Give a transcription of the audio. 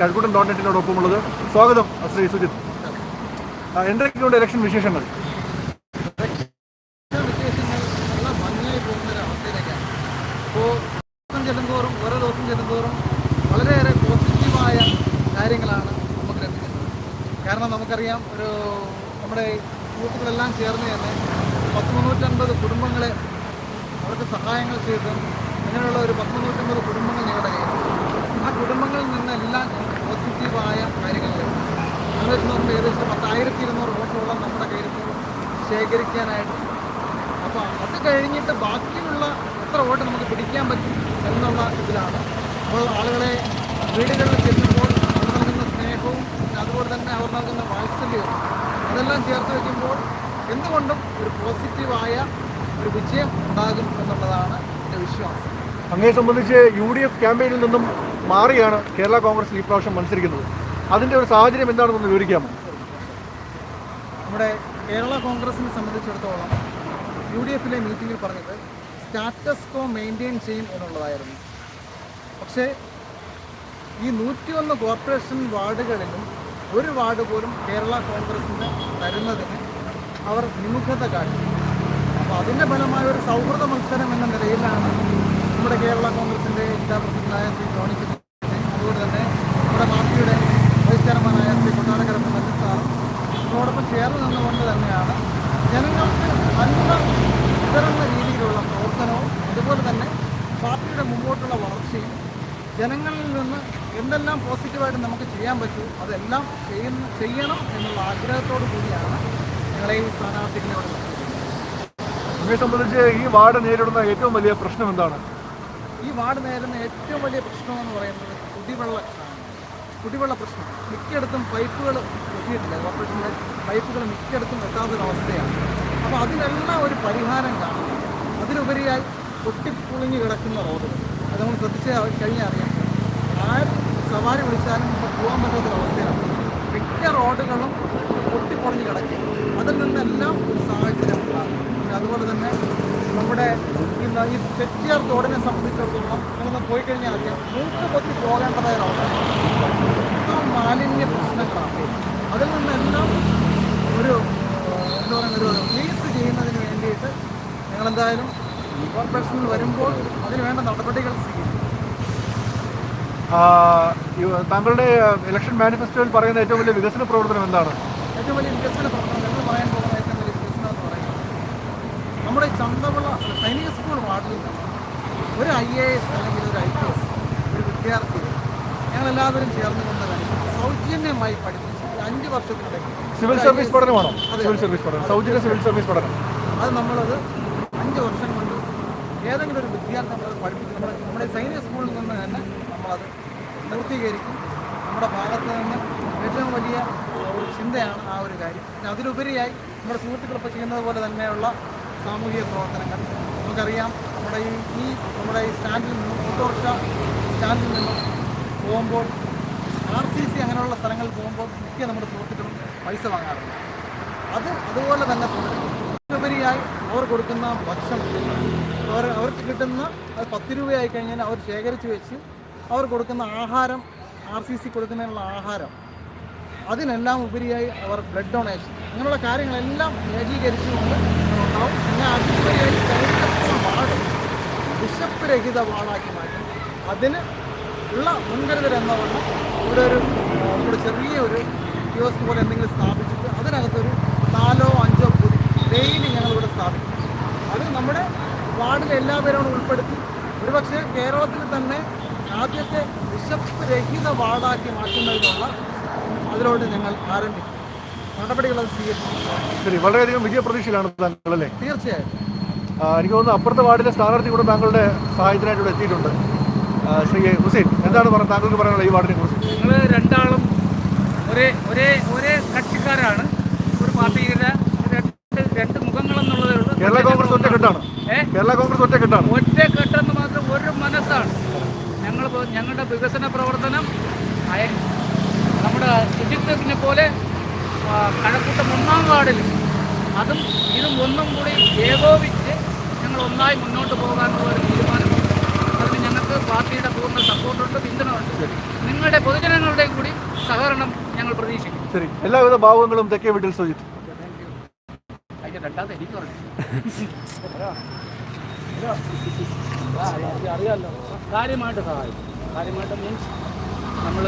കഴക്കൂട്ടൻ dot നെറ്റിനോടൊപ്പമുള്ളത് സ്വാഗതം ശ്രീ സുജിത്. എന്തൊക്കെയുണ്ട് election വിശേഷങ്ങൾ? ചെല്ലുന്തോറും ഓരോ ദിവസം ചെല്ലുന്തോറും വളരെയേറെ പോസിറ്റീവായ കാര്യങ്ങളാണ് നമുക്ക് ലഭിക്കുന്നത്. കാരണം നമുക്കറിയാം ഒരു നമ്മുടെ കൂട്ടത്തിലെല്ലാം ചേർന്ന് തന്നെ പത്ത് മുന്നൂറ്റൻപത് കുടുംബങ്ങളെ അവർക്ക് സഹായങ്ങൾ ചെയ്തും അങ്ങനെയുള്ള ഒരു പത്ത് മുന്നൂറ്റമ്പത് കുടുംബങ്ങൾ ഞങ്ങളുടെ കയ്യിൽ ആ കുടുംബങ്ങളിൽ നിന്നെല്ലാം ഞങ്ങൾക്ക് പോസിറ്റീവായ കാര്യങ്ങൾ ലഭിക്കും എന്ന് വെച്ച് നോക്കുമ്പോൾ ഏകദേശം പത്തായിരത്തി ഇരുന്നൂറ് വോട്ടോളം നമ്മുടെ കയ്യിൽ ശേഖരിക്കാനായിട്ട് അപ്പോൾ അത് കഴിഞ്ഞിട്ട് ബാക്കിയുള്ള എത്ര വോട്ട് നമുക്ക് പിടിക്കാൻ പറ്റും എന്നുള്ള ഇതിലാണ്. അപ്പോൾ ആളുകളെ വീടുകളിൽ ചെല്ലുമ്പോൾ അവർ നൽകുന്ന സ്നേഹവും അതുപോലെ തന്നെ അവർ നൽകുന്ന വാത്സല്യവും അതെല്ലാം ചേർത്ത് വയ്ക്കുമ്പോൾ എന്തുകൊണ്ടും ഒരു പോസിറ്റീവായ ഒരു വിജയം ഉണ്ടാകും എന്നുള്ളതാണ് എന്റെ വിശ്വാസം. അങ്ങയെ സംബന്ധിച്ച് യു ഡി എഫ് ക്യാമ്പയിനിൽ നിന്നും മാറിയാണ് കേരള കോൺഗ്രസ് ഈ പ്രാവശ്യം മത്സരിക്കുന്നത്. അതിന്റെ ഒരു സാഹചര്യം എന്താണെന്ന് വിവരിക്കാമോ? നമ്മുടെ കേരള കോൺഗ്രസിനെ സംബന്ധിച്ചിടത്തോളം യു ഡി എഫിലെ മീറ്റിങ്ങിൽ പറഞ്ഞത് സ്റ്റാറ്റസ് കോ മെയിന്റെയിൻ ചെയ്യും എന്നുള്ളതായിരുന്നു. പക്ഷേ ഈ നൂറ്റിയൊന്ന് കോർപ്പറേഷൻ വാർഡുകളിലും ഒരു വാർഡ് പോലും കേരള കോൺഗ്രസിന് തരുന്നതിന് അവർ വിമുഖത കാട്ടി. അപ്പോൾ അതിന്റെ ഫലമായ ഒരു സൗഹൃദ മത്സരം എന്ന നിലയിലാണ് നമ്മുടെ കേരള കോൺഗ്രസിന്റെ ജില്ലാ പ്രസിഡന്റായ ശ്രീ ജോണി ജനങ്ങളിൽ നിന്ന് എന്തെല്ലാം പോസിറ്റീവായിട്ട് നമുക്ക് ചെയ്യാൻ പറ്റൂ അതെല്ലാം ചെയ്യുന്ന ചെയ്യണം എന്നുള്ള ആഗ്രഹത്തോടു കൂടിയാണ് ഞങ്ങളെ ഈ സ്ഥാനാർത്ഥികളോട് അങ്ങയെ സംബന്ധിച്ച് ഈ വാർഡ് നേരിടുന്ന ഏറ്റവും വലിയ പ്രശ്നം എന്താണ്? ഈ വാർഡ് നേരിടുന്ന ഏറ്റവും വലിയ പ്രശ്നം എന്ന് പറയുന്നത് കുടിവെള്ള കുടിവെള്ള പ്രശ്നം. മിക്കയിടത്തും പൈപ്പുകൾ എത്തിയിട്ടില്ല കോർപ്പറേഷന്റെ പൈപ്പുകൾ മിക്കയിടത്തും എത്താത്തൊരവസ്ഥയാണ് അപ്പോൾ അതിനെല്ലാം ഒരു പരിഹാരം കാണും. അതിലുപരിയായി പൊട്ടിപ്പൊളിഞ്ഞ് കിടക്കുന്ന റോഡുകൾ. അത് നമ്മൾ ശ്രദ്ധിച്ച് കഴിഞ്ഞാൽ അറിയാം സവാരി വിളിച്ചാലും ഇപ്പോൾ പോകാൻ പറ്റാത്തൊരവസ്ഥയാണ് മിക്ക റോഡുകളും പൊട്ടിപ്പൊളിഞ്ഞ് കിടക്കും. അതിൽ നിന്നെല്ലാം ഒരു സാഹചര്യം ഉണ്ടാകും. അതുപോലെ തന്നെ നമ്മുടെ ഈ തെറ്റിയാർ തോടിനെ സംബന്ധിച്ചിടത്തോളം നമ്മളൊന്ന് പോയി കഴിഞ്ഞാൽ അറിയാം. മൂക്ക് പൊത്തി പോകേണ്ടതായ ഒരു അവസ്ഥ മാലിന്യ പ്രശ്നങ്ങളാണ്. അതിൽ നിന്നെല്ലാം ഒരു എന്താ പറയുക ഒരു റിലീസ് ചെയ്യുന്നതിന് വേണ്ടിയിട്ട് ഞങ്ങളെന്തായാലും കോർപ്പറേഷനിൽ വരുമ്പോൾ അതിന് വേണ്ട നടപടികൾ താങ്കളുടെ ഇലക്ഷൻ മാനിഫെസ്റ്റോയിൽ പറയുന്ന ഏറ്റവും വലിയ വികസന പ്രവർത്തനം എന്താണ്? ഏറ്റവും വലിയ വികസന പ്രവർത്തനം ഞങ്ങൾ പറയാൻ പോകുന്ന ഏറ്റവും വലിയ വികസനം എന്ന് പറയുന്നത് നമ്മുടെ ചന്തമുള്ള ചന്തവിള സൈനിക സ്കൂൾ വാർഡിൽ നിന്ന് ഒരു ഐ എ എസ് അല്ലെങ്കിൽ ഒരു ഐ പി എസ് ഒരു വിദ്യാർത്ഥി ഞങ്ങളെല്ലാവരും ചേർന്നുകൊണ്ട് തന്നെ സൗജന്യമായി പഠിപ്പിച്ച് അഞ്ച് വർഷത്തിനിടയ്ക്ക് സിവിൽ സർവീസ് പഠനമാണ്? പഠനമാണോ സിവിൽ സർവീസ് പഠനം സൗജന്യ സിവിൽ സർവീസ് പഠനം. അത് നമ്മളത് അഞ്ച് വർഷം കൊണ്ട് ഏതെങ്കിലും ഒരു വിദ്യാർത്ഥി നമ്മളത് പഠിപ്പിച്ച് നമ്മുടെ നമ്മുടെ സൈനിക സ്കൂളിൽ നിന്ന് തന്നെ നമ്മളത് പൂർത്തീകരിക്കും നമ്മുടെ ഭാഗത്ത് നിന്ന് ഏറ്റവും വലിയ ഒരു ചിന്തയാണ് ആ ഒരു കാര്യം. പിന്നെ അതിലുപരിയായി നമ്മുടെ സുഹൃത്തുക്കളിപ്പോൾ ചെയ്യുന്നത് പോലെ തന്നെയുള്ള സാമൂഹിക പ്രവർത്തനങ്ങൾ. നമുക്കറിയാം നമ്മുടെ ഈ ഈ നമ്മുടെ ഈ സ്റ്റാൻഡിൽ നിന്നും ഓട്ടോറിക്ഷ സ്റ്റാൻഡിൽ നിന്നും പോകുമ്പോൾ ആർ സി സി അങ്ങനെയുള്ള സ്ഥലങ്ങളിൽ പോകുമ്പോൾ മിക്ക നമ്മുടെ സുഹൃത്തുക്കളും പൈസ വാങ്ങാറുണ്ട്. അത് അതുപോലെ തന്നെ തുടരും. ഉപരിയായി അവർ കൊടുക്കുന്ന ഭക്ഷണം അവർ അവർക്ക് കിട്ടുന്ന അത് പത്ത് രൂപയായി കഴിഞ്ഞാൽ അവർ ശേഖരിച്ച് വെച്ച് അവർ കൊടുക്കുന്ന ആഹാരം ആർ സി സി കൊടുക്കുന്നതിനുള്ള ആഹാരം. അതിനെല്ലാം ഉപരിയായി അവർ ബ്ലഡ് ഡൊണേഷൻ അങ്ങനെയുള്ള കാര്യങ്ങളെല്ലാം ഏകീകരിച്ചുകൊണ്ട് പിന്നെ അതിനുപരിയായി സൈനിക ബിഷപ്പ് രഹിത വാർഡാക്കി മാറ്റും. അതിന് ഉള്ള മുൻകരുതൽ എന്ന വണ്ണം ഇവിടെ ഒരു നമ്മുടെ ചെറിയ ഒരു പോലെ എന്തെങ്കിലും സ്ഥാപിച്ചിട്ട് അതിനകത്തൊരു നാലോ ഡെയിലി ഞങ്ങൾ ഇവിടെ സ്ഥാപിക്കും. അത് നമ്മുടെ വാർഡിലെ എല്ലാവരും ഉൾപ്പെടുത്തി. ഒരുപക്ഷെ കേരളത്തിൽ തന്നെ ആദ്യത്തെ ബിഷപ്പ് രഹിത വാർഡാക്കി മാറ്റുന്നതിനുള്ള അതിലോട്ട് ഞങ്ങൾ ആരംഭിക്കും. നടപടികൾ അത് സ്വീകരിച്ചു ശരി വളരെയധികം വിജയപ്രതീക്ഷയിലാണ് താങ്കൾ അല്ലേ? തീർച്ചയായും. എനിക്ക് തോന്നുന്നു അപ്പുറത്തെ വാർഡിലെ സ്ഥാനാർത്ഥി കൂടെ താങ്കളുടെ സഹായത്തിനായിട്ട് ഇവിടെ എത്തിയിട്ടുണ്ട്. ശ്രീ ഹുസൈൻ എന്താണ് പറഞ്ഞത് താങ്കൾക്ക് പറയാനുള്ള ഈ വാർഡിനെ കുറിച്ച്? ഞങ്ങൾ രണ്ടാളും ഒരേ ഒരേ ഒരേ കക്ഷിക്കാരാണ്. ഒരു പാർട്ടിയുടെ കേരള കോൺഗ്രസ് ഒറ്റക്കെട്ടാണ്? കേരള കോൺഗ്രസ് ഒറ്റക്കെട്ടാണ് ഒറ്റക്കെട്ടെന്ന് മാത്രം ഒരു മനസ്സാണ്. ഞങ്ങൾ ഞങ്ങളുടെ വികസന പ്രവർത്തനം നമ്മുടെ ശുചിത്വത്തിനെ പോലെ കഴക്കൂട്ടം ഒന്നാം വാർഡിലും അതും ഇതും ഒന്നും കൂടി ഏകോപിച്ച് ഞങ്ങൾ ഒന്നായി മുന്നോട്ട് പോകാനുള്ള ഒരു തീരുമാനം അതിന് ഞങ്ങൾക്ക് പാർട്ടിയുടെ പൂർണ സപ്പോർട്ടുണ്ട് പിന്തുണയുണ്ട്. നിങ്ങളുടെ പൊതുജനങ്ങളുടെയും കൂടി സഹകരണം ഞങ്ങൾ പ്രതീക്ഷിക്കും ശരി. എല്ലാവിധ ഭാവങ്ങളും തെക്കേ വീട്ടിൽ സുജിത്ത് അതിന്റെ രണ്ടാമത്തെ എനിക്ക് പറഞ്ഞു. കാര്യമായിട്ട് സഹായിക്കും. കാര്യമായിട്ട് മീൻസ് നമ്മൾ